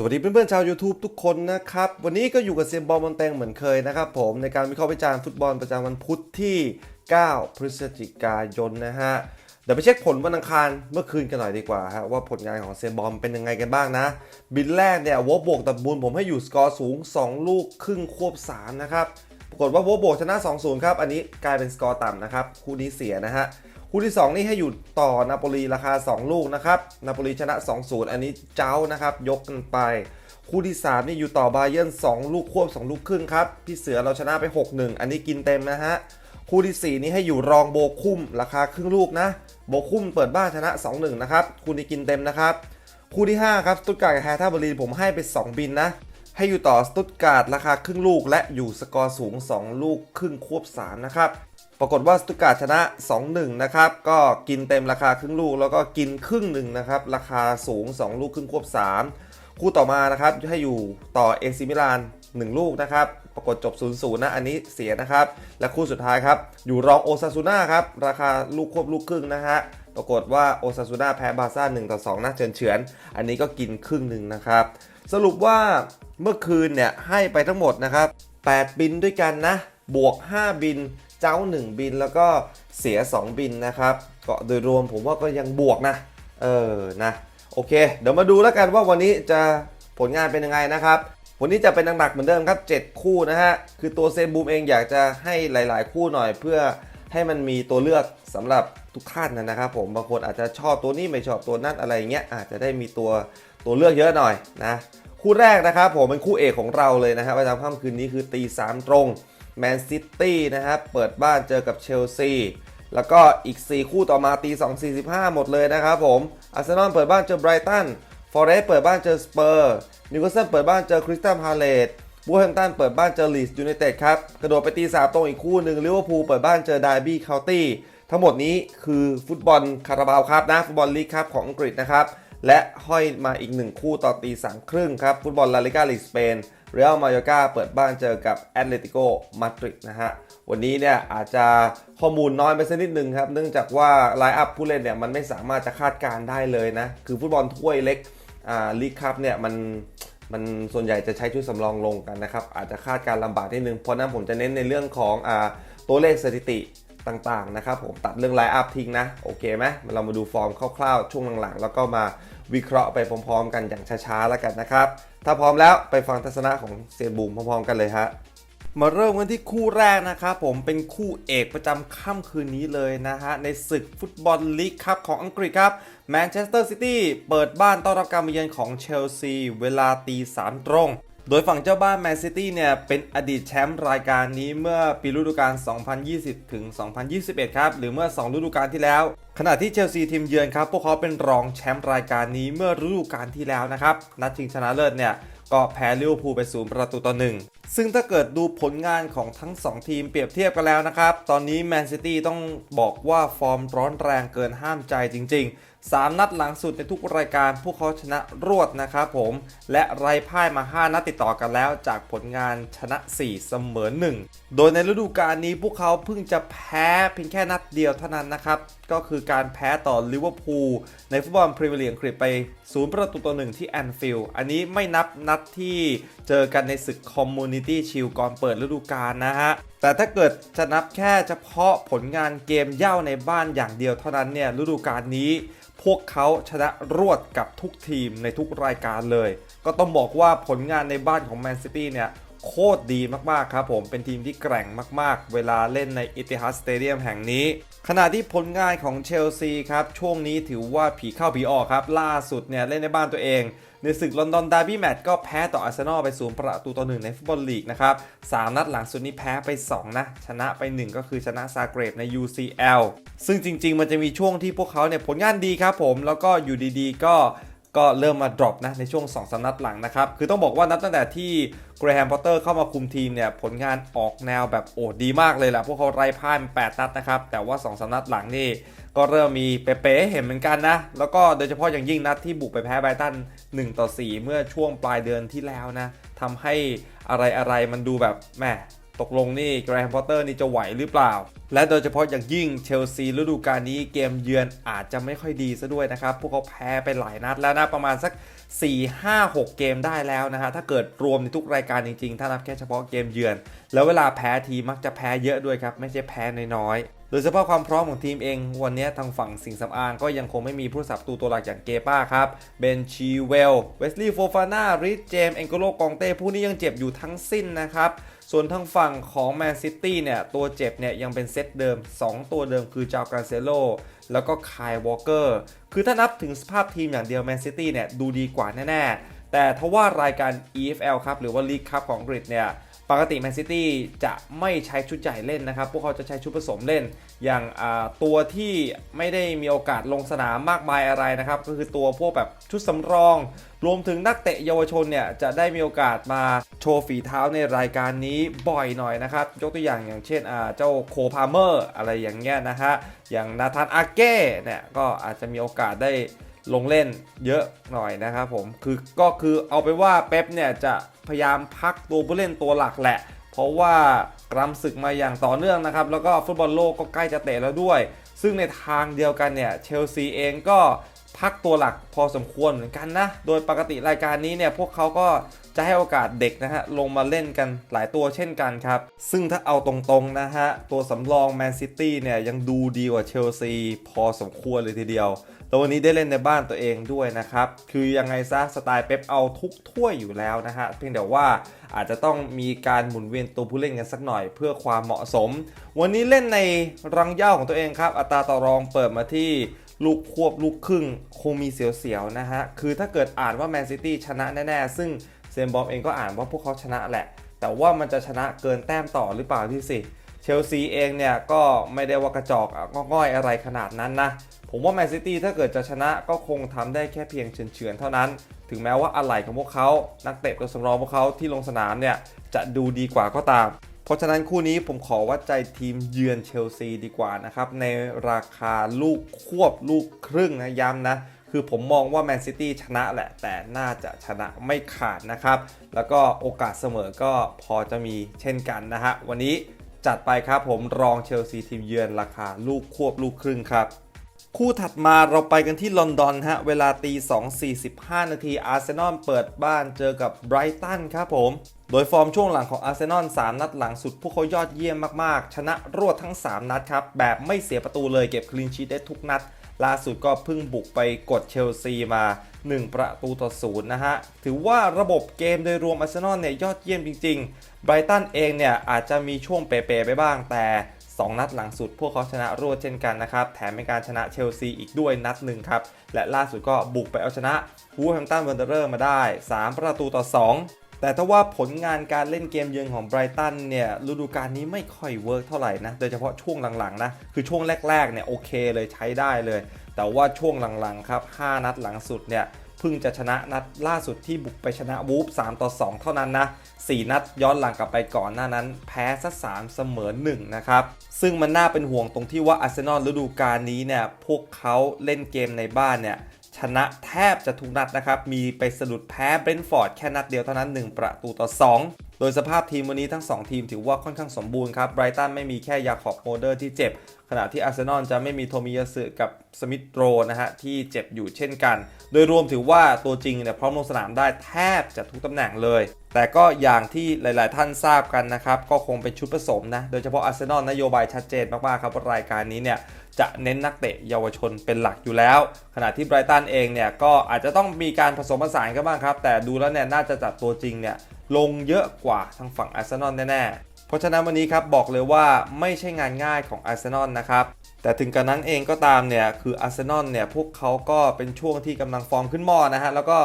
สวัสดีเพื่อนๆชาว YouTube ทุกคนนะครับ วันนี้ก็อยู่กับเซียนบอลบอลแตงเหมือนเคยนะครับผมในการวิเคราะห์วิจารณ์ฟุตบอลประจำวันพุธที่ 9 พฤศจิกายนนะฮะ เดี๋ยวไปเช็คผลวันอังคารเมื่อคืนกันหน่อยดีกว่าฮะว่าผลงานของเซียนบอลเป็นยังไงกันบ้างนะ บินแรกเนี่ยวอบวกตัดบุญผมให้อยู่สกอร์สูง 2 ลูกครึ่งควบ3นะครับปรากฏว่าวอบวกชนะ 2-0 ครับ อันนี้กลายเป็นสกอร์ต่ำนะครับคู่นี้เสียนะฮะ คู่ที่ 2 นี่ให้อยู่ต่อนาโปลีราคา 2 ลูกนะครับนาโปลีชนะ 2-0 อันนี้เจ้านะครับ ยกกันไป คู่ที่ 3 นี่อยู่ต่อบาเยิร์น2ลูกควบ 2 ลูกครึ่งครับ พี่เสือเราชนะไป 6-1 อันนี้กินเต็มนะฮะ คู่ที่ 4 นี่ให้อยู่รองโบคุ้มราคาครึ่งลูกนะ โบคุ้มเปิดบ้านชนะ 2-1 นะครับ คู่นี้กินเต็มนะครับ คู่ที่ 5 ครับสตุตการ์กับแฮร์ท่าเบอร์ลินผมให้ไป 2 บินนะให้อยู่ต่อสตุตการ์ดราคาครึ่งลูก และอยู่สกอร์สูง 2 ลูกครึ่งควบ 3 นะครับ ปรากฏว่าสตุการ์ชนะ 2-1 นะครับ ก็กินเต็มราคาครึ่งลูก แล้วก็กินครึ่งหนึ่งนะครับ ราคาสูง 2 ลูกครึ่งควบ 3 คู่ต่อมานะครับ ให้อยู่ต่อเอซิมิลาน 1 ลูกนะครับ ปรากฏจบ 0-0 นะ อันนี้เสียนะครับ และคู่สุดท้ายครับ อยู่รองโอซาซูน่าครับ ราคาลูกควบลูกครึ่งนะฮะ ปรากฏว่าโอซาซูน่าแพ้บาร์ซ่า1ต่อ2นะเฉือนเฉือน อันนี้ก็กินครึ่งหนึ่งนะครับ สรุปว่าเมื่อคืนเนี่ยให้ไปทั้งหมดนะครับ 8 บินด้วยกันนะ บวก 5 บิน เจ้า 1 บินแล้วก็เสีย 2 บินนะครับ ก็โดยรวมผมว่าก็ยังบวกนะ เออนะโอเค เดี๋ยวมาดูแล้วกันว่าวันนี้จะผลงานเป็นยังไงนะครับวันนี้จะเป็นหนักๆเหมือนเดิมครับ 7 คู่นะฮะ คือตัวเซนบูมเองอยากจะให้หลาย ๆ คู่หน่อยเพื่อให้มันมีตัวเลือกสำหรับทุกท่านนะครับผมบางคนอาจจะชอบตัวนี้ไม่ชอบตัวนั้นอะไรเงี้ยอาจจะได้มีตัวตัวเลือกเยอะหน่อยนะคู่แรกนะครับผมเป็นคู่เอกของเราเลยนะครับประจำค่ำคืนนี้คือตีสามตรง แมนซิตี้นะครับเปิดบ้านเจอกับเชลซีแล้วก็อีก 4 คู่ต่อมาตี 2 45 หมดเลยนะครับผมอาร์เซนอลเปิดบ้านเจอไบรตันฟอร์เรสเปิดบ้านเจอสเปอร์นิวคาสเซิลเปิดบ้านเจอคริสตัลพาเลตบูแฮมตันเปิดบ้านเจอลีสยูไนเต็ดครับกระโดดไปตีสามตรงอีกคู่หนึ่งลิเวอร์พูลเปิดบ้านเจอดาร์บี้เคาน์ตี้ทั้งหมดนี้คือฟุตบอลคาราบาวครับนะฟุตบอลลีกครับของอังกฤษนะครับและห้อยมาอีกหนึ่งคู่ต่อตีสามครึ่งครับฟุตบอลลาลิกาลีกสเปน เรอัลมาโยกาเปิดบ้านเจอกับแอตเลติโกมาดริดนะฮะ วันนี้เนี่ยอาจจะข้อมูลน้อยไปสักนิดนึงครับ เนื่องจากว่าไลน์อัพผู้เล่นเนี่ยมันไม่สามารถจะคาดการได้เลยนะ คือฟุตบอลถ้วยเล็กอ่าลีกคัพเนี่ยมันมันส่วนใหญ่จะใช้ชุดสำรองลงกันนะครับ อาจจะคาดการลำบากนิดนึง เพราะนั้นผมจะเน้นในเรื่องของอ่าตัวเลขสถิติ ต่างๆนะครับผมตัดเรื่องไลน์อัพทิ้งนะโอเคไหมเรามาดูฟอร์มคร่าวๆ ช่วงหลังๆ แล้วก็มาวิเคราะห์ไปพร้อมๆ กันอย่างช้าๆแล้วกันนะครับ ถ้าพร้อมแล้วไปฟังทัศนะของเซียนบูมพร้อมๆ กันเลยฮะมาเริ่มกันที่คู่แรกนะครับผมเป็นคู่เอกประจำค่ำคืนนี้เลยนะฮะ ในศึกฟุตบอลลีกคัพของอังกฤษครับแมนเชสเตอร์ซิตี้เปิดบ้านต้อนรับการมาเยือนของเชลซี เวลาตีสามตรง โดยฝั่งเจ้าบ้านแมนซิตี้เนี่ย เป็นอดีตแชมป์รายการนี้เมื่อปีฤดูกาล 2020 ถึง 2021 ครับ หรือเมื่อ 2 ฤดูกาลที่แล้ว ขณะที่เชลซีทีมเยือนครับ พวกเขาเป็นรองแชมป์รายการนี้เมื่อฤดูกาลที่แล้วนะครับ นัดชิงชนะเลิศเนี่ย ก็แพ้ลิเวอร์พูลไปศูนย์ประตูต่อหนึ่ง ซึ่งถ้าเกิดดูผลงานของทั้ง 2 ทีมเปรียบเทียบกันแล้วนะครับ ตอนนี้แมนซิตี้ต้องบอกว่าฟอร์มร้อนแรงเกินห้ามใจจริง ๆ 3 นัดหลังสุดในทุกรายการพวกเขาชนะรวดนะครับผม และไร้พ่ายมา 5 นัดติดต่อกันแล้ว จากผลงานชนะ 4 เสมอ 1 โดยในฤดูกาลนี้พวกเขาเพิ่งจะแพ้เพียงแค่นัดเดียวเท่านั้นนะครับ ก็คือการแพ้ต่อลิเวอร์พูลในฟุตบอลพรีเมียร์ลีกอังกฤษไป 0 ประตูต่อ1ที่แอนฟิลด์ อันนี้ไม่นับนัดที่เจอกันในศึกคอมมูนิตี้ชิลก่อนเปิดฤดูกาลนะฮะ แต่ถ้าเกิดจะนับแค่เฉพาะผลงานเกมเย่าในบ้านอย่างเดียวเท่านั้นเนี่ยฤดูกาลนี้พวกเขาชนะรวดกับทุกทีมในทุกรายการเลย ก็ต้องบอกว่าผลงานในบ้านของแมนซิตี้เนี่ยโคตรดีมาก ๆ ครับผม เป็นทีมที่แกร่งมาก ๆ เวลาเล่นในอิติฮัดสเตเดียมแห่งนี้ ขณะที่ผลงานของเชลซีครับ ช่วงนี้ถือว่าผีเข้าผีออกครับ ล่าสุดเนี่ยเล่นในบ้านตัวเอง ในศึกลอนดอนดาร์บี้แมตช์ก็แพ้ต่ออาร์เซนอลไปศูนย์ประตูต่อหนึ่งในฟุตบอลลีกนะครับสามนัดหลังสุดนี้แพ้ไป 2 นะ ชนะไป 1 ก็คือชนะซาเกรบใน UCL ซึ่งจริง ๆ มันจะมีช่วงที่พวกเขาเนี่ยผลงานดีครับผมแล้วก็อยู่ดีๆ ก็ก็เริ่มมาดรอปนะในช่วง2อสนัดหลังนะครับ คือต้องบอกว่านับตั้งแต่ที่เกรแฮมพอตเตอร์เข้ามาคุมทีมเนี่ยผลงานออกแนวแบบโอ้ดีมากเลยแหละพวกเขาไร้พ่าย8นัดนะครับ แต่ว่า2อสนัดหลังนี่ ก็เริ่มมีเป๊ะๆเห็นเหมือนกันนะ แล้วก็โดยเฉพาะอย่างยิ่งนัดที่บุกไปแพ้ไบตัน1ต่อ4 เมื่อช่วงปลายเดือนที่แล้วนะทำให้อะไรๆมันดูแบบแหมตกลงนี่แกรแฮมพอตเตอร์นี่จะไหวหรือเปล่า และโดยเฉพาะอย่างยิ่งเชลซีฤดูกาลนี้เกมเยือนอาจจะไม่ค่อยดีซะด้วยนะครับ พวกเขาแพ้ไปหลายนัดแล้วนะ ประมาณสัก 4 5 6 เกมได้แล้วนะฮะ ถ้าเกิดรวมในทุกรายการจริงๆ ถ้านับแค่เฉพาะเกมเยือน แล้วเวลาแพ้ทีมักจะแพ้เยอะด้วยครับ ไม่ใช่แพ้น้อย โดยเฉพาะความพร้อมของทีมเอง วันนี้ทางฝั่งสิงห์สำอางก็ยังคงไม่มีผู้สับตูตัวหลักอย่างเกป้าครับเบนชีเวลเวสลีย์โฟฟาน่าริชเจมเอนโกโลกองเต้ผู้นี้ยังเจ็บอยู่ทั้งสิ้นนะครับส่วนทางฝั่งของแมนซิตี้เนี่ยตัวเจ็บเนี่ยยังเป็นเซตเดิม 2 ตัวเดิมคือจาวการเซโลแล้วก็คายวอลเกอร์คือถ้านับถึงสภาพทีมอย่างเดียวแมนซิตี้เนี่ยดูดีกว่าแน่ๆแต่ทว่ารายการ EFL ครับหรือว่าลีกคัพของอังกฤษเนี่ย ปกติแมนซิตี้จะไม่ใช้ชุดใหญ่เล่นนะครับ พวกเขาจะใช้ชุดผสมเล่น อย่างตัวที่ไม่ได้มีโอกาสลงสนามมากมายอะไรนะครับ ก็คือตัวพวกแบบชุดสำรอง รวมถึงนักเตะเยาวชนเนี่ยจะได้มีโอกาสมาโชว์ฝีเท้าในรายการนี้บ่อยหน่อยนะครับ ยกตัวอย่างอย่างเช่นเจ้าโคพาเมอร์อะไรอย่างเงี้ยนะฮะ อย่างนาธานอาเก้เนี่ยก็อาจจะมีโอกาสได้ ลงเล่นเยอะหน่อยนะครับผมคือก็คือเอาไปว่าเป๊ปเนี่ยจะพยายามพักตัวผู้เล่นตัวหลักแหละ เพราะว่ากรำศึกมาอย่างต่อเนื่องนะครับ แล้วก็ฟุตบอลโลกก็ใกล้จะเตะแล้วด้วย ซึ่งในทางเดียวกันเนี่ยเชลซีเองก็พักตัวหลักพอสมควรเหมือนกันนะ โดยปกติรายการนี้เนี่ยพวกเขาก็จะให้โอกาสเด็กนะฮะลงมาเล่นกันหลายตัวเช่นกันครับ ซึ่งถ้าเอาตรงๆนะฮะตัวสำรองแมนซิตี้เนี่ยยังดูดีกว่าเชลซีพอสมควรเลยทีเดียว แล้ววันนี้ได้เล่นในบ้านตัวเองด้วยนะครับ คือยังไงซะสไตล์เป๊ปเอาทุกถ้วยอยู่แล้วนะฮะ เพียงแต่ว่าอาจจะต้องมีการหมุนเวียนตัวผู้เล่นกันสักหน่อยเพื่อความเหมาะสม วันนี้เล่นในรังเย้าของตัวเองครับ อัตราต่อรองเปิดมาที่ลูกควบลูกครึ่งคงมีเสียวๆนะฮะ คือถ้าเกิดอ่านว่าแมนซิตี้ชนะแน่ๆ ซึ่งเซนบอมเองก็อ่านว่าพวกเขาชนะแหละ แต่ว่ามันจะชนะเกินแต้มต่อหรือเปล่าที่สิเชลซีเองเนี่ยก็ไม่ได้ว่ากระจอกง่อยอะไรขนาดนั้นนะ ผมว่าแมนซิตี้ถ้าเกิดจะชนะก็คงทำได้แค่เพียงเฉือนๆเท่านั้น ถึงแม้ว่าอะไหล่ของพวกเขา นักเตะตัวสำรองพวกเขาที่ลงสนามเนี่ยจะดูดีกว่าก็ตาม เพราะฉะนั้นคู่นี้ผมขอวัดใจทีมเยือนเชลซีดีกว่านะครับ ในราคาลูกควบลูกครึ่งนะย้ำนะ คือผมมองว่าแมนซิตี้ชนะแหละ แต่น่าจะชนะไม่ขาดนะครับ แล้วก็โอกาสเสมอก็พอจะมีเช่นกันนะฮะวันนี้จัดไปครับผมรองเชลซีทีมเยือนราคาลูกควบลูกครึ่งครับ คู่ถัดมาเราไปกันที่ลอนดอนฮะ เวลาตี2.45 นาทีอาร์เซนอลเปิดบ้านเจอกับไบรตันครับผม โดยฟอร์มช่วงหลังของอาร์เซนอล3นัดหลังสุด พวกเขายอดเยี่ยมมากๆ ชนะรวดทั้ง 3 นัดครับ แบบไม่เสียประตูเลยเก็บคลีนชีตได้ทุกนัด ล่าสุดก็เพิ่งบุกไปกดเชลซีมา 1 ประตูต่อศูนย์นะฮะ ถือว่าระบบเกมโดยรวมอาร์เซนอลเนี่ยยอดเยี่ยมจริงๆไบรตันเองเนี่ยอาจจะมีช่วงเป๋ๆไปบ้างแต่ 2 นัดหลังสุด พวกเขาชนะรวดเช่นกันนะครับ แถมเป็นการชนะเชลซีอีกด้วยนัดหนึ่งครับ และล่าสุดก็บุกไปเอาชนะวูแฮมตันวันเดอร์มาได้ 3 ประตูต่อ 2แต่ถ้าว่าผลงานการเล่นเกมเยือนของไบรตันเนี่ยฤดูกาลนี้ไม่ค่อยเวิร์กเท่าไหร่นะ โดยเฉพาะช่วงหลังๆนะคือช่วงแรกๆเนี่ยโอเคเลยใช้ได้เลย แต่ว่าช่วงหลังๆครับ 5 นัดหลังสุดเนี่ย เพิ่งจะชนะนัดล่าสุดที่บุกไปชนะวูฟ3ต่อ 2 เท่านั้นนะ 4 นัดย้อนหลังกลับไปก่อนหน้านั้น แพ้ซะ3เสมอ1นะครับ ซึ่งมันน่าเป็นห่วงตรงที่ว่าอาร์เซนอลฤดูกาลนี้เนี่ย พวกเขาเล่นเกมในบ้านเนี่ยชนะแทบจะทุกนัดนะครับ มีไปสะดุดแพ้เบรนท์ฟอร์ดแค่นัดเดียวเท่านั้น 1 ประตูต่อ 2 โดยสภาพทีมวันนี้ทั้ง 2 ทีมถือว่าค่อนข้างสมบูรณ์ครับ ไบรตันไม่มีแค่ยาขอบโมเดอร์ที่เจ็บ ขณะที่อาร์เซนอลจะไม่มีโทมิยาสึกับสมิธโรนะฮะที่เจ็บอยู่เช่นกัน โดยรวมถือว่าตัวจริงเนี่ยพร้อมลงสนามได้แทบจะทุกตำแหน่งเลย แต่ก็อย่างที่หลายๆ ท่านทราบกันนะครับ ก็คงเป็นชุดผสมนะ โดยเฉพาะอาร์เซนอลนโยบายชัดเจนมากๆครับว่ารายการนี้เนี่ยจะเน้นนักเตะเยาวชนเป็นหลักอยู่แล้ว ขณะที่ไบรตันเองเนี่ยก็อาจจะต้องมีการผสมผสานกันบ้างครับ แต่ดูแล้วเนี่ยน่าจะจัดตัวจริงเนี่ยลงเยอะกว่าทางฝั่งอาร์เซนอลแน่ๆ เพราะฉะนั้นวันนี้ครับบอกเลยว่าไม่ใช่งานง่ายของอาร์เซนอลนะครับแต่ถึงกระนั้นเองก็ตามเนี่ยคืออาร์เซนอลเนี่ยพวกเขาก็เป็นช่วงที่กำลังฟอร์มขึ้นหม้อนะฮะแล้วก็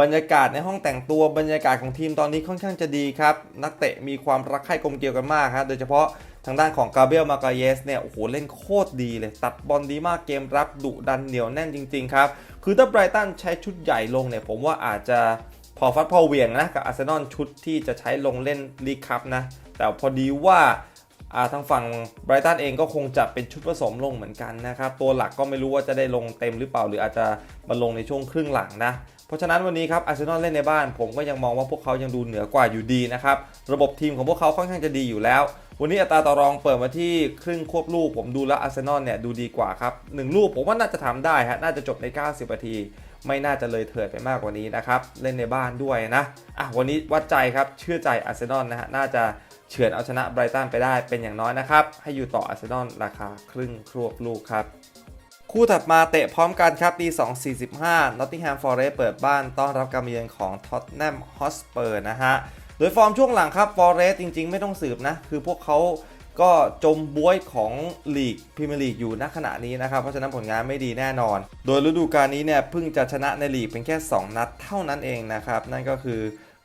บรรยากาศในห้องแต่งตัวบรรยากาศของทีมตอนนี้ค่อนข้างจะดีครับ นักเตะมีความรักใคร่กลมเกลียวกันมากฮะโดยเฉพาะทางด้านของกาเบรียลมากาเยสเนี่ยโอ้โหเล่นโคตรดีเลย ตัดบอลดีมากเกมรับดุดันเหนียวแน่นจริงๆครับ คือถ้าไบรตันใช้ชุดใหญ่ลงเนี่ยผมว่าอาจจะพอฟัดพอเวียงนะกับอาร์เซนอลชุดที่จะใช้ลงเล่นลีกคัพนะ แต่พอดีว่าทางฝั่งไบรตันเองก็คงจะเป็นชุดผสมลงเหมือนกันนะครับ ตัวหลักก็ไม่รู้ว่าจะได้ลงเต็มหรือเปล่า หรืออาจจะมาลงในช่วงครึ่งหลังนะ เพราะฉะนั้นวันนี้ครับอาร์เซนอลเล่นในบ้าน ผมก็ยังมองว่าพวกเขายังดูเหนือกว่าอยู่ดีนะครับ ระบบทีมของพวกเขาค่อนข้างจะดีอยู่แล้ว วันนี้อัตราต่อรองเปิดมาที่ครึ่งควบลูก ผมดูแล้วอาร์เซนอลเนี่ยดูดีกว่าครับหนึ่งลูกผมว่าน่าจะทำได้ฮะน่าจะจบใน 90นาทีไม่น่าจะเลยเถิดไปมากกว่านี้นะครับเล่นในบ้านด้วยนะอะวันนี้วัดใจครับเชื่อใจอาร์เซนอลนะฮะน่าจะ เฉือนเอาชนะไบรตันไปได้เป็นอย่างน้อยนะครับ ให้อยู่ต่ออาร์เซนอลราคาครึ่งครวบลูกครับ คู่ถัดมาเตะพร้อมกันครับตี2.45 Nottingham Forest เปิดบ้านต้อนรับการเยือนของ Tottenham Hotspur นะฮะ โดยฟอร์มช่วงหลังครับ Forest จริงๆ ไม่ต้องสืบนะ คือพวกเขาก็จมบ้วยของลีกพรีเมียร์ลีกอยู่ณขณะนี้นะครับ เพราะฉะนั้นผลงานไม่ดีแน่นอน โดยฤดูกาลนี้เนี่ยเพิ่งจะชนะในลีกเป็นแค่ 2 นัดเท่านั้นเองนะครับ นั่นก็คือ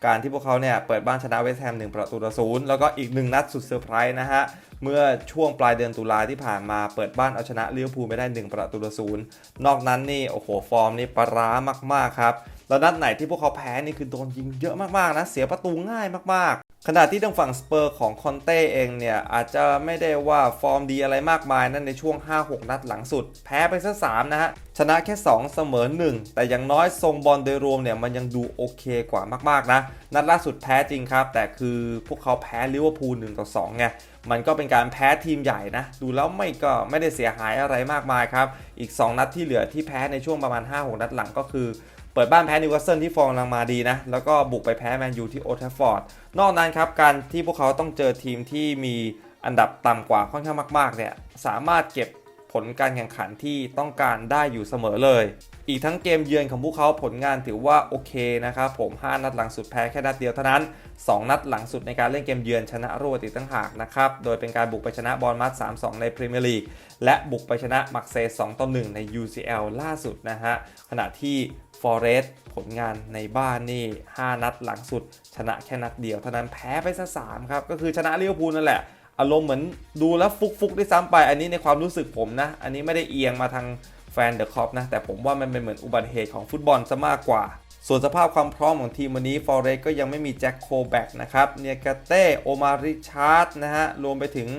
การที่พวกเขาเนี่ยเปิดบ้านชนะเวสต์แฮม1ประตูต่อศูนย์แล้วก็อีก 1 นัดสุดเซอร์ไพรส์นะฮะ เมื่อช่วงปลายเดือนตุลาที่ผ่านมาเปิดบ้านเอาชนะลิเวอร์พูลไปได้ 1 ประตูต่อศูนย์นอกนั้นนี่โอ้โหฟอร์มนี่ปลาร้ามากๆครับ แล้วนัดไหนที่พวกเขาแพ้นี่คือโดนยิงเยอะมากๆนะเสียประตูง่ายมากๆ ขณะที่ทางฝั่งสเปอร์ของคอนเต้เองเนี่ยอาจจะไม่ได้ว่าฟอร์มดีอะไรมากมายนั่นในช่วง 5-6 นัดหลังสุด แพ้ไปซะ3นะฮะชนะแค่ 2 เสมอ 1 แต่อย่างน้อยทรงบอลโดยรวมเนี่ยมันยังดูโอเคกว่ามากๆนะ นัดล่าสุดแพ้จริงครับ แต่คือพวกเขาแพ้ลิเวอร์พูล1ต่อ2ไงมันก็เป็นการแพ้ทีมใหญ่นะ ดูแล้วไม่ก็ไม่ได้เสียหายอะไรมากมายครับ อีก 2 นัดที่เหลือที่แพ้ในช่วงประมาณ 5-6 นัดหลังก็คือ เปิดบ้านแพ้นิวคาสเซิลที่ฟอร์มกำลังมาดีนะ แล้วก็บุกไปแพ้แมนยูที่โอทฟฟอร์ด นอกนั้นครับ การที่พวกเขาต้องเจอทีมที่มีอันดับต่ำกว่าค่อนข้างมากๆเนี่ยสามารถเก็บผลการแข่งขันที่ต้องการได้อยู่เสมอเลย อีกทั้งเกมเยือนของพวกเขาผลงานถือว่าโอเคนะครับผม 5 นัดหลังสุดแพ้แค่นัดเดียวเท่านั้น 2 นัดหลังสุดในการเล่นเกมเยือนชนะรวดติดตั้งหากนะครับ โดยเป็นการบุกไปชนะบอลมัด3-2 ในพรีเมียร์ลีกและบุกไปชนะมักเซย์2-1 ใน UCL ล่าสุดนะฮะ ขณะที่ Forest ผลงานในบ้านนี่ 5 นัดหลังสุด ชนะแค่นัดเดียว เท่านั้นแพ้ไปซะ3ครับ ก็คือชนะลิเวอร์พูลนั่นแหละ อารมณ์เหมือนดูแล้วฟุกฟุกๆด้ซ้ำไป อันนี้ในความรู้สึกผมนะ อันนี้ไม่ได้เอียงมาทางแฟนเดอะคอปนะ แต่ผมว่ามันเป็นเหมือนอุบัติเหตุของฟุตบอลซะมากกว่า ส่วนสภาพความพร้อมของทีมวันนี้ฟอร์เรสก็ยังไม่มีแจ็คโคแบ็กนะครับเนียกาเต้โอมาริชาร์ดนะฮะรวมไปถึง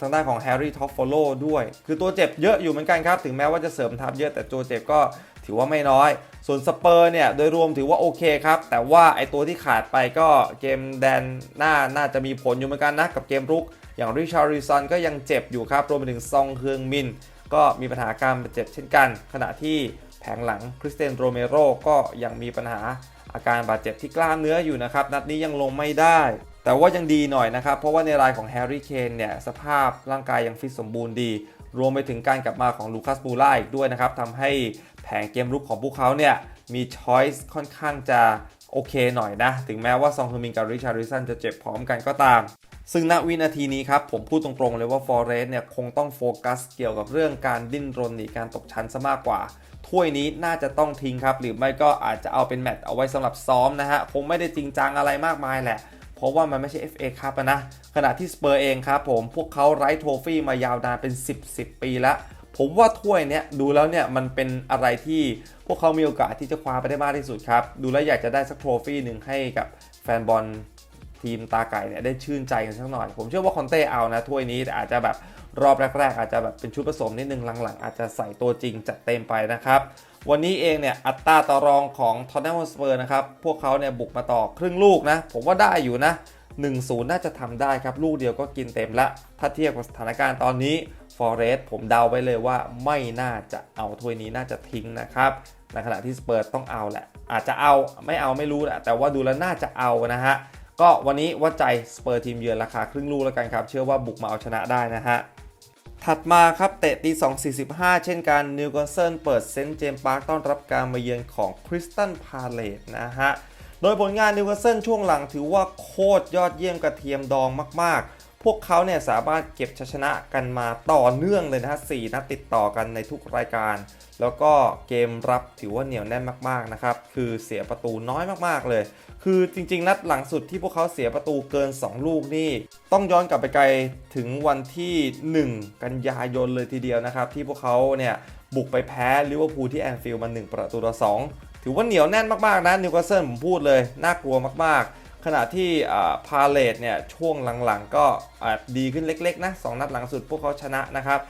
ทางด้านของแฮร์รี่ท็อปฟอลโลด้วย คือตัวเจ็บเยอะอยู่เหมือนกันครับ ถึงแม้ว่าจะเสริมทัพเยอะแต่ตัวเจ็บก็ ถือว่าไม่น้อย ส่วนสเปอร์เนี่ยโดยรวมถือว่าโอเคครับ แต่ว่าไอตัวที่ขาดไปก็เกมแดนหน้าน่าจะมีผลอยู่เหมือนกันนะ กับเกมรุก อย่างริชาร์ริซอนก็ยังเจ็บอยู่ครับ รวมไปถึงซองเฮืองมิน ก็มีปัญหาการบาดเจ็บเช่นกัน ขณะที่แผงหลังคริสเตียนโรเมโรก็ยังมีปัญหาอาการบาดเจ็บที่กล้ามเนื้ออยู่นะครับ นัดนี้ยังลงไม่ได้ แต่ว่ายังดีหน่อยนะครับ เพราะว่าในรายของแฮร์รี่เคนเนี่ยสภาพร่างกายยังฟิตสมบูรณ์ดี รวมไปถึงการกลับมาของลูคัสมูล่าอีกด้วยนะครับทำให้ แผงเกมรุกของพวกเขาเนี่ยมีช้อยส์ค่อนข้างจะโอเคหน่อยนะ ถึงแม้ว่าซองเฮอร์มินกับริชาริสันจะเจ็บพร้อมกันก็ตาม ซึ่งณวินาทีนี้ครับ ผมพูดตรงๆเลยว่าฟอร์เรสเนี่ยคงต้องโฟกัสเกี่ยวกับเรื่องการดิ้นรนหนีการตกชั้นซะมากกว่า ถ้วยนี้น่าจะต้องทิ้งครับ หรือไม่ก็อาจจะเอาเป็นแมตช์เอาไว้สำหรับซ้อมนะฮะ คงไม่ได้จริงจังอะไรมากมายแหละ เพราะว่ามันไม่ใช่ FA ครับนะ ขณะที่สเปอร์เองครับผมพวกเขาไร้โทรฟี่มายาวนานเป็น 10 10 ปีแล้ว ผมว่าถ้วยเนี้ยดูแล้วเนี่ยมันเป็นอะไรที่พวกเขามีโอกาสที่จะคว้าไปได้มากที่สุดครับ ดูแล้วอยากจะได้สักโทรฟี่หนึ่งให้กับแฟนบอลทีมตาไก่เนี่ยได้ชื่นใจกันสักหน่อย ผมเชื่อว่าคอนเต้เอานะถ้วยนี้แต่อาจจะแบบรอบแรกๆ อาจจะแบบเป็นชุดผสมนิดนึงหลังๆ อาจจะใส่ตัวจริงจัดเต็มไปนะครับ วันนี้เองเนี่ยอัตราต่อรองของทอนแนมสเปอร์นะครับ พวกเขาเนี่ยบุกมาต่อครึ่งลูกนะ ผมว่าได้อยู่นะ 1-0 น่าจะทำได้ครับ ลูกเดียวก็กินเต็มละ ถ้าเทียบกับสถานการณ์ตอนนี้ ฟอเรสผมเดาไว้เลยว่าไม่น่าจะเอาถ้วยนี้น่าจะทิ้งนะครับในขณะที่สเปอร์ต้องเอาแหละ อาจจะเอาไม่เอาไม่รู้แหละแต่ว่าดูแล้วน่าจะเอานะฮะก็วันนี้วัดใจสเปอร์ทีมเยือนราคาครึ่งลูกแล้วกันครับ เชื่อว่าบุกมาเอาชนะได้นะฮะถัดมาครับเตะตี 2.45 เช่นกันนิวคาสเซิลเปิดเซนต์เจมส์พาร์คต้อนรับการมาเยือนของคริสตันพาเลตนะฮะโดยผลงานนิวคาสเซิลช่วงหลังถือว่าโคตรยอดเยี่ยมกระเทียมดองมากๆ พวกเขาเนี่ยสามารถเก็บชัยชนะกันมาต่อเนื่องเลยนะฮะ4นัดติดต่อกันในทุกรายการ แล้วก็เกมรับถือว่าเหนียวแน่นมากๆนะครับ คือเสียประตูน้อยมากๆเลย คือจริงๆ นัดหลังสุดที่พวกเขาเสียประตูเกิน 2 ลูกนี่ ต้องย้อนกลับไปไกลถึงวันที่ 1 กันยายนเลยทีเดียวนะครับ ที่พวกเขาเนี่ยบุกไปแพ้ลิเวอร์พูลที่แอนฟิลด์มา 1 ประตูต่อ2ถือว่าเหนียวแน่นมากๆนะนิวคาสเซิลผมพูดเลยน่ากลัวมากๆ ขณะที่พาเลตเนี่ยช่วงหลังๆ ก็ดีขึ้นเล็กๆนะ2นัดหลังสุดพวกเขาชนะนะครับ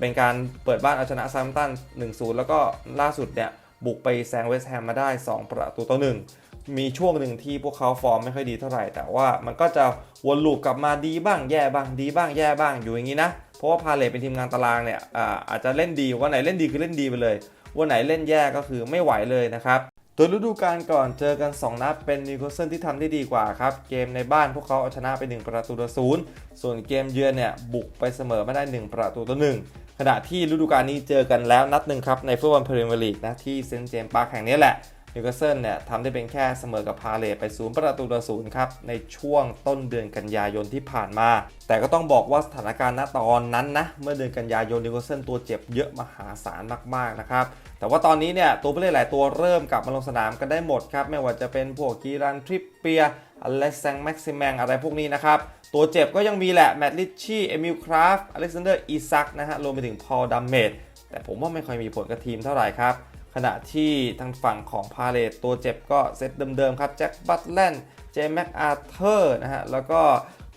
เป็นการเปิดบ้านเอาชนะซัมตัน 1-0 แล้วก็ล่าสุดเนี่ยบุกไปแซงเวสต์แฮมมาได้ 2 ประตูต่อ1มีช่วงหนึ่งที่พวกเขาฟอร์มไม่ค่อยดีเท่าไหร่ แต่ว่ามันก็จะวนลูปกลับมาดีบ้างแย่บ้างดีบ้างแย่บ้างอยู่อย่างนี้นะ เพราะว่าพาเลตเป็นทีมงานตารางเนี่ยอาอาจจะเล่นดีวันไหนเล่นดีคือเล่นดีไปเลย วันไหนเล่นแย่ก็คือไม่ไหวเลยนะครับ ตัวฤดูกาลก่อนเจอกัน 2 นัดเป็นนิวคาสเซิลที่ทำได้ดีกว่าครับ เกมในบ้านพวกเขาเอาชนะไป 1 ประตูต่อศูนย์ส่วนเกมเยือนเนี่ยบุกไปเสมอไม่ได้ 1 ประตูต่อหนึ่งขณะที่ฤดูกาลนี้เจอกันแล้วนัดหนึ่งครับในฟุตบอลพรีเมียร์ลีกนะที่เซนต์เจมส์ปาร์คแห่งนี้แหละ นิวคาสเซิลเนี่ยทำได้เป็นแค่เสมอกับพาเลทไปศูนย์ประตูต่อศูนย์ครับ ในช่วงต้นเดือนกันยายนที่ผ่านมา แต่ก็ต้องบอกว่าสถานการณ์ณตอนนั้นนะ เมื่อเดือนกันยายนนิวคาสเซิลตัวเจ็บเยอะมหาศาลมาก ๆ นะครับแต่ว่าตอนนี้เนี่ยตัวผู้เล่นหลายตัวเริ่มกลับมาลงสนามกันได้หมดครับ ไม่ว่าจะเป็นพวกกีรันทริปเปียอเล็กซงแม็กซิแมงอะไรพวกนี้นะครับ ตัวเจ็บก็ยังมีแหละแมตต์ลิชชี่เอมิลคราฟอเล็กซานเดอร์อีซักนะฮะรวมไปถึงพอลดัมเมดแต่ผมว่าไม่ค่อยมีผลกับทีมเท่าไหร่ครับ ขณะที่ทางฝั่งของพาเลตตัวเจ็บก็เซตเดิมๆครับแจ็คบัตแลนเจมแม็กอาร์เธอร์นะฮะแล้วก็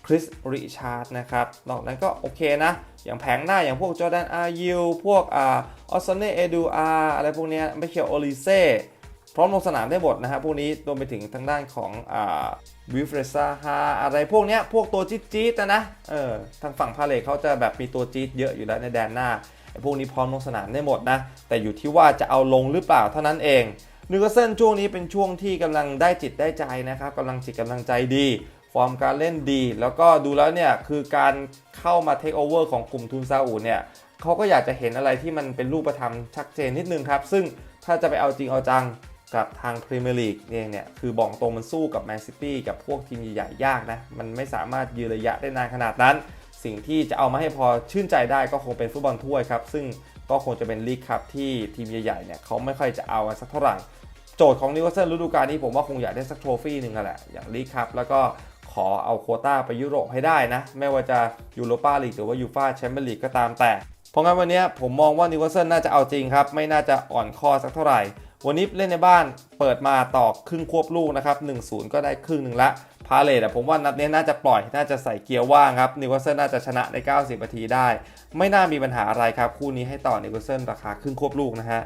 คริสริชาร์ดนะครับนอกนั้นก็โอเคนะ อย่างแผงหน้าอย่างพวกจอแดนอาร์ยูพวกอ่าออสเนเอดูอาอะไรพวกเนี้ยไม่เคียวโอลิเซ่พร้อมลงสนามได้หมดนะฮะพวกนี้รวมไปถึงทางด้านของอ่าวิฟเรซ่าฮาอะไรพวกเนี้ยพวกตัวจี๊ดๆนะนะเออทางฝั่งพาเลตเขาจะแบบมีตัวจี๊ดเยอะอยู่แล้วในแดนหน้า พวกนี้พร้อมลงสนามได้หมดนะ แต่อยู่ที่ว่าจะเอาลงหรือเปล่าเท่านั้นเองนิวคาสเซิลช่วงนี้เป็นช่วงที่กำลังได้จิตได้ใจนะครับกำลังจิตกำลังใจดี ฟอร์มการเล่นดี แล้วก็ดูแล้วเนี่ยคือการเข้ามาเทคโอเวอร์ของกลุ่มทุนซาอุเนี่ยเขาก็อยากจะเห็นอะไรที่มันเป็นรูปธรรมชัดเจนนิดนึงครับ ซึ่งถ้าจะไปเอาจริงเอาจังกับทางพรีเมียร์ลีกเองเนี่ยคือบอกตรงมันสู้กับแมนซิตี้กับพวกทีมใหญ่ๆยากนะ มันไม่สามารถยืนระยะได้นานขนาดนั้น สิ่งที่จะเอามาให้พอชื่นใจได้ก็คงเป็นฟุตบอลถ้วยครับ ซึ่งก็คงจะเป็นลีกครับที่ทีมใหญ่ๆเนี่ยเขาไม่ค่อยจะเอาสักเท่าไหร่ โจทย์ของนิวคาสเซิลฤดูกาลนี้ผมว่าคงอยากได้สักโทรฟี่หนึ่งอะแหละอย่างลีกครับแล้วก็ขอเอาโควต้าไปยุโรปให้ได้นะ ไม่ว่าจะยูโรปาลีกหรือว่ายูฟาแชมเปี้ยนลีกก็ตามแต่ เพราะงั้นวันนี้ผมมองว่านิวคาสเซิลน่าจะเอาจริงครับ ไม่น่าจะอ่อนข้อสักเท่าไหร่ วันนี้เล่นในบ้านเปิดมาต่อครึ่งควบลูกนะครับ1-0 ก็ได้ครึ่งหนึ่งละ พาเลตผมว่านัดนี้น่าจะปล่อยน่าจะใส่เกียร์ว่างครับนิวคาสเซิลน่าจะชนะใน 90 นาทีได้ ไม่น่ามีปัญหาอะไรครับ คู่นี้ให้ต่อนิวคาสเซิลราคาครึ่งควบลูกนะฮะ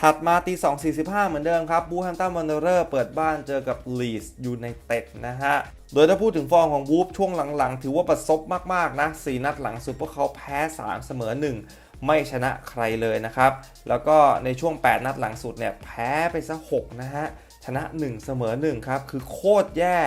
ถัดมาตี2.45 เหมือนเดิมครับบูแฮมตันวันเดอร์เปิดบ้านเจอกับลีสยูไนเต็ดนะฮะ โดยถ้าพูดถึงฟอร์มของวูฟช่วงหลังๆ ถือว่าประสบมาก ๆ นะ 4 นัดหลังสุดพวกเขาแพ้ 3 เสมอ 1 ไม่ชนะใครเลยนะครับ แล้วก็ในช่วง 8 นัดหลังสุดเนี่ย แพ้ไปซะ 6 นะฮะ ชนะ 1 เสมอ 1 ครับ คือโคตรแย่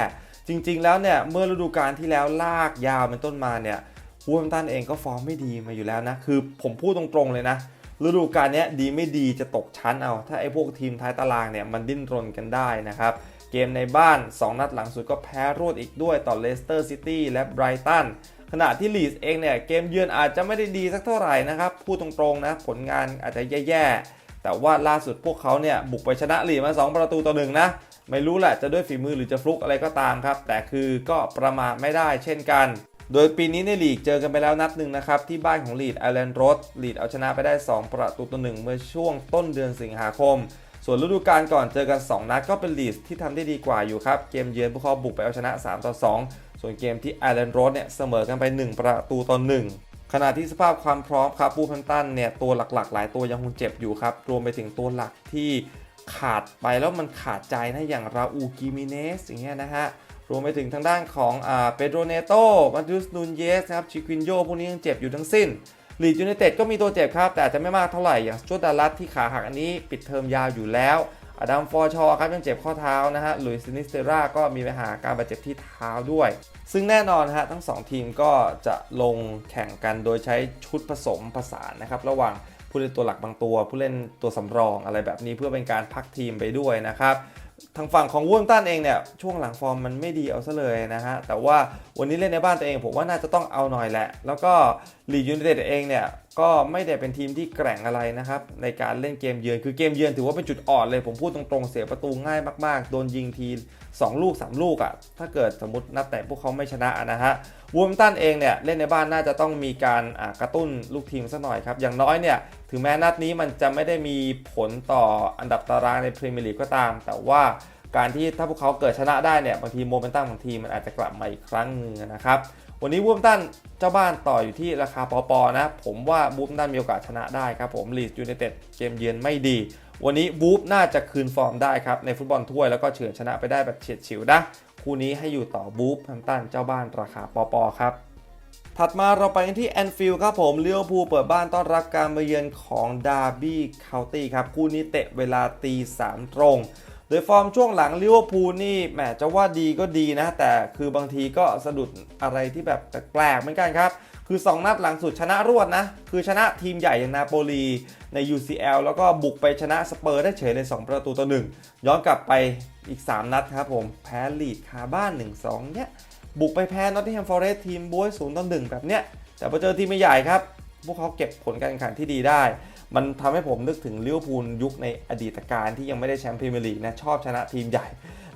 จริง ๆ แล้วเนี่ยเมื่อฤดูกาลที่แล้วลากยาวเป็นต้นมาเนี่ยวูฟแฮมตันเองก็ฟอร์มไม่ดีมาอยู่แล้วนะ คือผมพูดตรงๆเลยนะฤดูกาลนี้ดีไม่ดีจะตกชั้นเอา ถ้าไอ้พวกทีมท้ายตารางเนี่ยมันดิ้นรนกันได้นะครับ เกมในบ้าน 2 นัดหลังสุดก็แพ้รวดอีกด้วยต่อเลสเตอร์ซิตี้และไบรตันขณะที่ลีสเองเนี่ยเกมเยือนอาจจะไม่ได้ดีสักเท่าไหร่นะครับ พูดตรงๆนะผลงานอาจจะแย่ๆ แต่ว่าล่าสุดพวกเขาเนี่ยบุกไปชนะลีมา 2 ประตูต่อหนึ่งนะ ไม่รู้แหละจะด้วยฝีมือหรือจะฟลุกอะไรก็ตามครับ แต่คือก็ประมาทไม่ได้เช่นกัน โดยปีนี้ในลีกเจอกันไปแล้วนัดหนึ่งนะครับ ที่บ้านของลีดไอแลนด์โรดลีดเอาชนะไปได้ 2 ประตูต่อหนึ่งเมื่อช่วงต้นเดือนสิงหาคม ส่วนฤดูกาลก่อนเจอกัน 2 นัดก็เป็นลีดที่ทำได้ดีกว่าอยู่ครับ เกมเยือนพวกเขาบุกไปเอาชนะ3ต่อ2 ส่วนเกมที่ไอแลนด์โรดเนี่ยเสมอกันไป 1 ประตูต่อ1ขณะที่สภาพความพร้อมครับบูพันตันเนี่ยตัวหลักๆ หลายตัวยังคงเจ็บอยู่ครับรวมไปถึงตัวหลักที่ ขาดไปแล้วมันขาดใจนะอย่างราอูกิมิเนสอย่างเงี้ยนะฮะรวมไปถึงทางด้านของอ่าเปโดรเนโตมาดูสนูนเยสนะครับชิควินโยพวกนี้ยังเจ็บอยู่ทั้งสิ้นลีดยูไนเต็ดก็มีตัวเจ็บครับ แต่อาจจะไม่มากเท่าไหร่ อย่างสจวตดารัสที่ขาหักอันนี้ปิดเทอมยาวอยู่แล้ว อดัมฟอร์ชอครับยังเจ็บข้อเท้านะฮะลุยซินิสเตราก็มีปัญหาการบาดเจ็บที่เท้าด้วย ซึ่งแน่นอนฮะทั้ง 2 ทีมก็จะลงแข่งกันโดยใช้ชุดผสมผสานนะครับ ระหว่าง ผู้เล่นตัวหลักบางตัว ผู้เล่นตัวสำรองอะไรแบบนี้เพื่อเป็นการพักทีมไปด้วยนะครับทางฝั่งของวูมตันเองเนี่ยช่วงหลังฟอร์มมันไม่ดีเอาซะเลยนะฮะแต่ว่าวันนี้เล่นในบ้านตัวเองผมว่าน่าจะต้องเอาหน่อยแหละ แล้วก็ลีดยูไนเต็ดเองเนี่ย ก็ไม่ได้เป็นทีมที่แกร่งอะไรนะครับ ในการเล่นเกมเยือนคือเกมเยือนถือว่าเป็นจุดอ่อนเลยผมพูดตรงๆเสียประตูง่ายมากๆ โดนยิงที 2 ลูก 3 ลูกอะ่ะถ้าเกิดสมมตินัดแต่พวกเขาไม่ชนะนะฮะวูมตันเองเนี่ยเล่นในบ้านน่าจะต้องมีการกระตุ้นลูกทีมสักหน่อยครับ อย่างน้อยเนี่ยถึงแม้นัดนี้มันจะไม่ได้มีผลต่ออันดับตารางในพรีเมียร์ลีกก็ตาม แต่ว่าการที่ถ้าพวกเขาเกิดชนะได้เนี่ยบางทีโมเมนตัมของทีมมันอาจจะกลับมาอีกครั้งหนึงนะครับ วันนี้บูมตันเจ้าบ้านต่ออยู่ที่ราคาปอปอนะ ผมว่าบูมตันมีโอกาสชนะได้ครับผมลีดยูไนเต็ดเกมเยือนไม่ดี วันนี้บูฟน่าจะคืนฟอร์มได้ครับในฟุตบอลถ้วยแล้วก็เฉือนชนะไปได้แบบเฉียดฉิวนะคู่นี้ให้อยู่ต่อบูฟแฮมตันเจ้าบ้านราคาปอปอครับถัดมาเราไปที่แอนฟิลด์ครับผมเลี้ยวภูเปิดบ้านต้อนรับการมาเยือนของดาร์บี้เคาน์ตี้ครับ คู่นี้เตะเวลาตีสามตรง โดยฟอร์มช่วงหลังลิเวอร์พูลนี่แหมจะว่าดีก็ดีนะ แต่คือบางทีก็สะดุดอะไรที่แบบแปลกๆเหมือนกันครับ คือ 2 นัดหลังสุดชนะรวดนะ คือชนะทีมใหญ่อย่างนาโปลีใน UCL แล้วก็บุกไปชนะสเปอร์ได้เฉยเลย 2 ประตูต่อ1ย้อนกลับไปอีก 3 นัดครับผมแพ้ลีดคาบ้าน 1-2 เนี่ย บุกไปแพ้นอตติงแฮมฟอเรสต์ทีมบวย0ต่อ1แบบเนี้ยแต่พอเจอทีมใหญ่ครับ พวกเขาเก็บผลการแข่งขันที่ดีได้ มันทำให้ผมนึกถึงลิเวอร์พูลยุคในอดีตการที่ยังไม่ได้แชมป์พรีเมียร์ลีกนะชอบชนะทีมใหญ่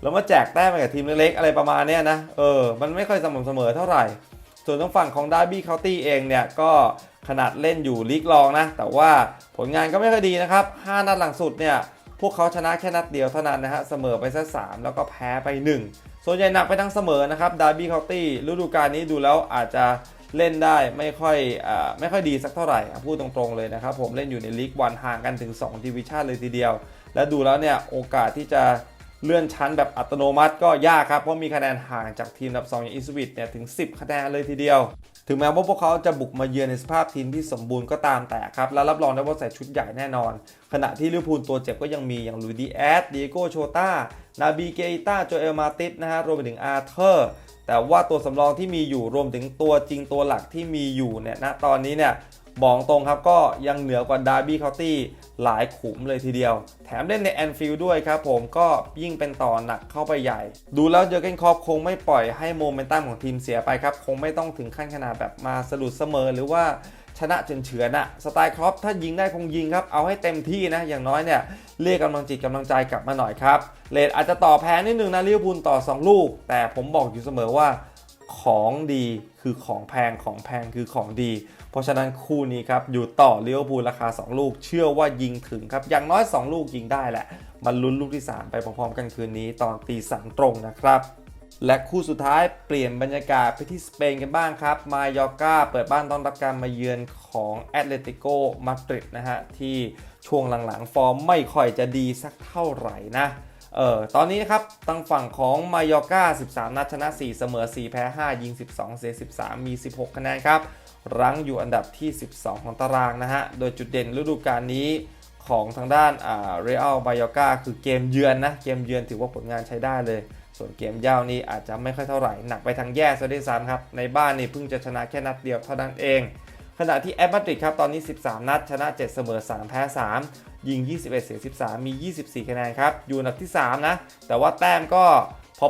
แล้วมาแจกแต้มไปกับทีมเล็กๆอะไรประมาณเนี้ยนะเออมันไม่ค่อยสม่ำเสมอเท่าไหร่ ส่วนทางฝั่งของดาร์บี้เคาน์ตี้เองเนี่ยก็ขนาดเล่นอยู่ลีกรองนะ แต่ว่าผลงานก็ไม่ค่อยดีนะครับ 5 นัดหลังสุดเนี่ยพวกเขาชนะแค่นัดเดียวเท่านั้นนะฮะเสมอไปซะ3แล้วก็แพ้ไป 1 ส่วนใหญ่หนักไปทั้งเสมอนะครับดาร์บี้เคาน์ตี้ฤดูกาลนี้ดูแล้วอาจจะ เล่นได้ไม่ค่อยอไม่ค่อยดีสักเท่าไหร่พูดตรงๆเลยนะครับผมเล่นอยู่ในลีกวันห่างกันถึง2ดิวิชั่นเลยทีเดียว และดูแล้วเนี่ยโอกาสที่จะเลื่อนชั้นแบบอัตโนมัติก็ยากครับ เพราะมีคะแนนห่างจากทีมอันดับ 2 อย่างอิสวิตเนี่ยถึง 10 คะแนนเลยทีเดียว ถึงแม้ว่าพวกเขาจะบุกมาเยือนในสภาพทีมที่สมบูรณ์ก็ตามแต่ครับ และรับรองได้ว่าใส่ชุดใหญ่แน่นอน ขณะที่ลิเวอร์พูลตัวเจ็บก็ยังมีอย่างลุยดีแอสดิโก้โชตานาบีเกอิต้าโจเอลมาติสนะฮะรวมไปถึงอาร์เธอร์ แต่ว่าตัวสำรองที่มีอยู่รวมถึงตัวจริงตัวหลักที่มีอยู่เนี่ยณตอนนี้เนี่ยบอกตรงครับก็ยังเหนือกว่าดาร์บี้เคานตี้หลายขุมเลยทีเดียว แถมเล่นในแอนฟิลด์ด้วยครับผมก็ยิ่งเป็นต่อหนักเข้าไปใหญ่ ดูแล้วเจอเกนคอปคงไม่ปล่อยให้โมเมนตัมของทีมเสียไปครับ คงไม่ต้องถึงขั้นขนาดแบบมาสะดุดเสมอหรือว่า ชนะเฉือนๆอะสไตล์ครอปถ้ายิงได้คงยิงครับ เอาให้เต็มที่นะ อย่างน้อยเนี่ยเรียกกำลังจิตกำลังใจกลับมาหน่อยครับเลดอาจจะต่อแพ้นิดนึงนะลิเวอร์พูลต่อ 2 ลูก แต่ผมบอกอยู่เสมอว่าของดีคือของแพงของแพงคือของดี เพราะฉะนั้นคู่นี้ครับ อยู่ต่อลิเวอร์พูลราคา 2 ลูก เชื่อว่ายิงถึงครับ อย่างน้อย 2 ลูกยิงได้แหละ มันลุ้นลูกที่ 3 ไปพร้อมๆกันคืนนี้ตอนตีสามตรงนะครับ และคู่สุดท้ายเปลี่ยนบรรยากาศไปที่สเปนกันบ้างครับ มายอร์กาเปิดบ้านต้อนรับการมาเยือนของแอตเลติโกมาดริดนะฮะ ที่ช่วงหลังๆ ฟอร์มไม่ค่อยจะดีสักเท่าไหร่นะ เออตอนนี้นะครับทางฝั่งของมายอร์กา13 นัดชนะ 4 เสมอ 4 แพ้ 5 ยิง 12 เสีย 13 มี 16 คะแนนครับ รั้งอยู่อันดับที่ 12 ของตารางนะฮะ โดยจุดเด่นฤดูกาลนี้ ของทางด้านอ่าเรอัลมายอร์กาคือเกมเยือนนะ เกมเยือนถือว่าผลงานใช้ได้เลย ส่วนเกมเย่านี่อาจจะไม่ค่อยเท่าไหร่ หนักไปทางแย่ซะด้วยซ้ำครับ ในบ้านนี่เพิ่งจะชนะแค่นัดเดียวเท่านั้นเอง ขณะที่แอตมาดริดครับตอนนี้ 13 นัด ชนะ 7 เสมอ 3 แพ้ 3 ยิง 21 เสีย 13 มี 24 คะแนนครับอยู่อันดับที่ 3 นะ แต่ว่าแต้มก็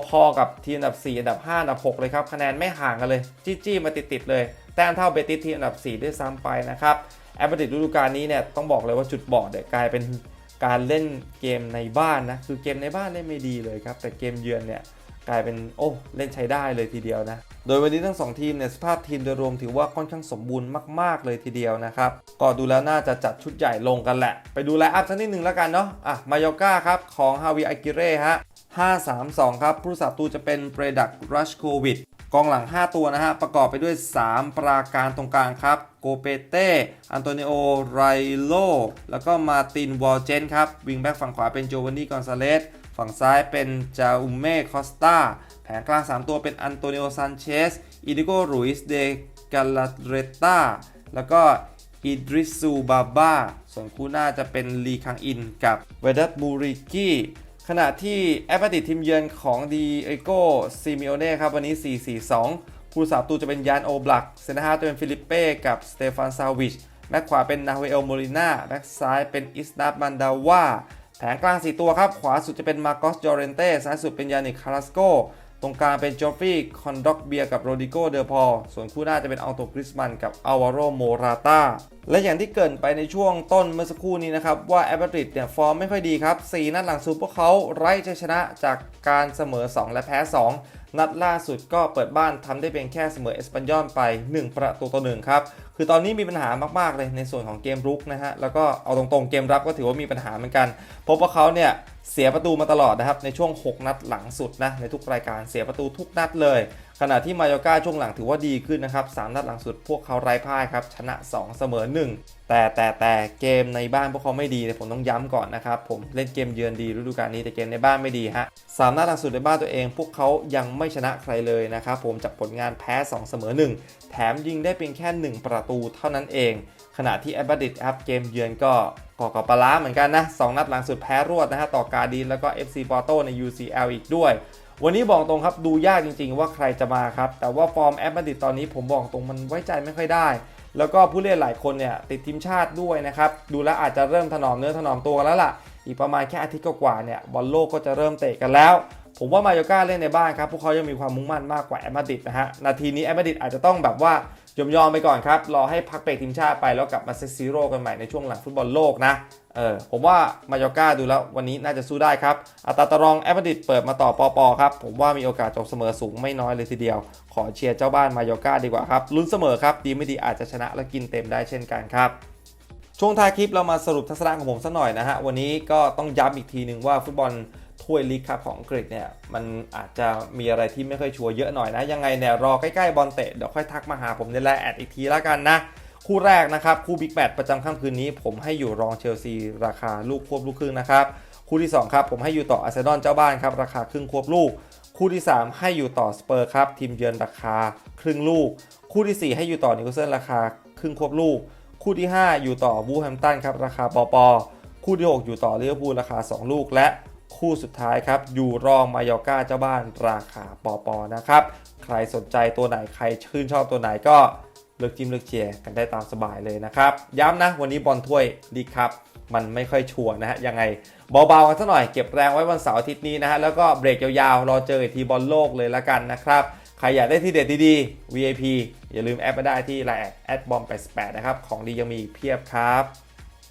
พอๆกับทีมอันดับ 4 อันดับ 5 อันดับ 6 เลยครับคะแนนไม่ห่างกันเลย จี้ๆมาติดๆเลย แต้มเท่าเบติสทีมอันดับ 4 ด้วยซ้ำไปนะครับ แอตมาดริดฤดูกาลนี้เนี่ยต้องบอกเลยว่าจุดบอดเนี่ยกลายเป็นการเล่นเกมในบ้านนะคือเกมในบ้านเล่นไม่ดีเลยครับแต่เกมเยือนเนี่ยกลายเป็นโอ้เล่นใช้ได้เลยทีเดียวนะ โดยวันนี้ทั้ง 2 ทีมเนี่ยสภาพทีมโดยรวมถือว่าค่อนข้างสมบูรณ์มาก ๆ เลยทีเดียวนะครับ ก็ดูแล้วน่าจะจัดชุดใหญ่ลงกันแหละ ไปดูไลน์อัพสักนิดหนึ่งแล้วกันเนาะอะมายอกาครับ ของฮาวิอากิเร่ฮะ 5-3-2 ครับ ผู้สับตูจะเป็นเปรดักรัชโควิด กองหลัง 5 ตัวนะฮะ ประกอบไปด้วย 3 ปราการตรงกลางครับ โกเปเต้ อันโตนิโอ ไรโล แล้วก็มาติน วอลเจนครับ วิงแบ็กฝั่งขวาเป็นโจวานนี่กอนซาเลส ฝั่งซ้ายเป็นจาอุมเม่ คอสตา แผงกลาง 3 ตัวเป็นอันโตนิโอซันเชส อิดิโกรุยส์ เดกาลาเรตาแล้วก็อิดริสูบาบาส่วนคู่หน้าจะเป็นลีคังอินกับเวดัตบูริกี้ ขณะที่แอปติทีมเยือนของดีเอโกซิมิโอเน่ครับวันนี้ 4-4-2 ผู้สาประตูจะเป็นยานโอบลักเซนฮาจะเป็นฟิลิปเป้กับสเตฟานซาวิชแบ็คขวาเป็นนาเวเอลโมลิน่าแบ็คซ้ายเป็นอิสนาบันดาวาแผงกลาง 4 ตัวครับ ขวาสุดจะเป็นมาโกสจอเรนเต้ซ้ายสุดเป็นยานิคคาราสโก ตรงกลางเป็นโจฟฟี่คอนด็อกเบียกับโรดิโกเดอพอส่วนคู่หน้าจะเป็นอัลโตกริสมันกับอาวาโรโมราตาและอย่างที่เกินไปในช่วงต้นเมื่อสักครู่นี้นะครับ ว่าแอตมาดริดเนี่ยฟอร์มไม่ค่อยดีครับ 4 นัดหลังสุดพวกเขาไร้ชัยชนะจากการเสมอ 2 และแพ้ 2 นัดล่าสุดก็เปิดบ้านทำได้เพียงแค่เสมอเอสปันยอนไป 1 ประตูต่อหนึ่งครับ คือตอนนี้มีปัญหามาก ๆ เลยในส่วนของเกมรุกนะฮะแล้วก็เอาตรงๆเกมรับก็ถือว่ามีปัญหาเหมือนกันเพราะว่าเขาเนี่ย เสียประตูมาตลอดนะครับในช่วง 6 นัดหลังสุดนะในทุกรายการเสียประตูทุกนัดเลย ขณะที่มายอก้าช่วงหลังถือว่าดีขึ้นนะครับสามนัดหลังสุดพวกเขาไร้พ่ายครับชนะ 2 เสมอ 1 แต่แต่แต่เกมในบ้านพวกเขาไม่ดีผมต้องย้ำก่อนนะครับผมเล่นเกมเยือนดีฤดูกาลนี้แต่เกมในบ้านไม่ดีฮะสามนัดหลังสุดในบ้านตัวเอง พวกเขายังไม่ชนะใครเลยนะครับผมจากผลงานแพ้ 2 เสมอ 1 แถมยิงได้เพียงแค่ 1 ประตูเท่านั้นเอง ขณะที่แอตบาดิดครับเกมเยือนก็ ก่อกับปลาเหมือนกันนะสองนัดหลังสุดแพ้รวดนะฮะต่อกาดีนแล้วก็ FC ปอร์โตใน UCL อีกด้วย วันนี้บอกตรงครับดูยากจริง ๆ ว่าใครจะมาครับ แต่ว่าฟอร์มแอตมาดริดตอนนี้ผมบอกตรงมันไว้ใจไม่ค่อยได้ แล้วก็ผู้เล่นหลายคนเนี่ยติดทีมชาติด้วยนะครับ ดูแลอาจจะเริ่มถนอมเนื้อถนอมตัวแล้วล่ะ อีกประมาณแค่อาทิตย์กว่าเนี่ยบอลโลกก็จะเริ่มเตะกันแล้ว ผมว่ามาโยก้าเล่นในบ้านครับพวกเขายังมีความมุ่งมั่นมากกว่าแอตมาดริดนะฮะนาทีนี้แอตมาดริดอาจจะต้องแบบว่า ยอมยอมไปก่อนครับ รอให้พักเบรกทีมชาติไปแล้วกลับมาเซตซีโร่กันใหม่ในช่วงหลังฟุตบอลโลกนะเออผมว่า มาโยก้าดูแล้ววันนี้น่าจะสู้ได้ครับ อัตราตารองแอตมาดริดเปิดมาต่อปอปอครับ ผมว่ามีโอกาสจบเสมอสูงไม่น้อยเลยทีเดียว ขอเชียร์เจ้าบ้านมาโยก้าดีกว่าครับลุ้นเสมอครับ ดีไม่ดีอาจจะชนะและกินเต็มได้เช่นกันครับช่วงท้ายคลิปเรามาสรุปทัศนะของผมสักหน่อยนะฮะวันนี้ก็ต้องย้ำอีกทีหนึ่งว่าฟุตบอล ถ้วยลีกครับของอังกฤษเนี่ยมันอาจจะมีอะไรที่ไม่ค่อยชัวร์เยอะหน่อยนะ ยังไงเนี่ยรอใกล้ๆบอลเตะเดี๋ยวค่อยทักมาหาผมในไลน์แอดอีกทีแล้วกันนะ คู่แรกนะครับ คู่บิ๊กแมตช์ประจำค่ำคืนนี้ ผมให้อยู่รองเชลซีราคาลูกควบลูกครึ่งนะครับคู่ที่2ครับผมให้อยู่ต่ออาร์เซนอลเจ้าบ้านครับราคาครึ่งควบลูก คู่ที่ 3 ให้อยู่ต่อสเปอร์ครับทีมเยือนราคาครึ่งลูก คู่ทีสี่4 ให้อยู่ต่อนิวคาสเซิลราคาครึ่งควบลูก คู่ที่ 5 อยู่ต่อวูแฮมตันครับราคาปอปอคู่ที่ 6 อยู่ต่อลิเวอร์พูลราคา 2 ลูกและ คู่สุดท้ายครับ อยู่รองมายอร์ก้าเจ้าบ้านราคาปอปอนะครับ ใครสนใจตัวไหนใครชื่นชอบตัวไหนก็เลือกจิ้มเลือกเชียร์กันได้ตามสบายเลยนะครับ ย้ำนะวันนี้บอลถ้วยดีครับมันไม่ค่อยชัวร์นะฮะยังไงเบาๆกันสักหน่อยเก็บแรงไว้วันเสาร์อาทิตย์นี้นะฮะแล้วก็เบรกยาวๆ รอเจออีกทีบอลโลกเลยละกันนะครับใครอยากได้ที่เด็ดดีๆ VIP อย่าลืมแอดมาได้ที่ไลน์แอดบอม88นะครับของดียังมีเพียบครับ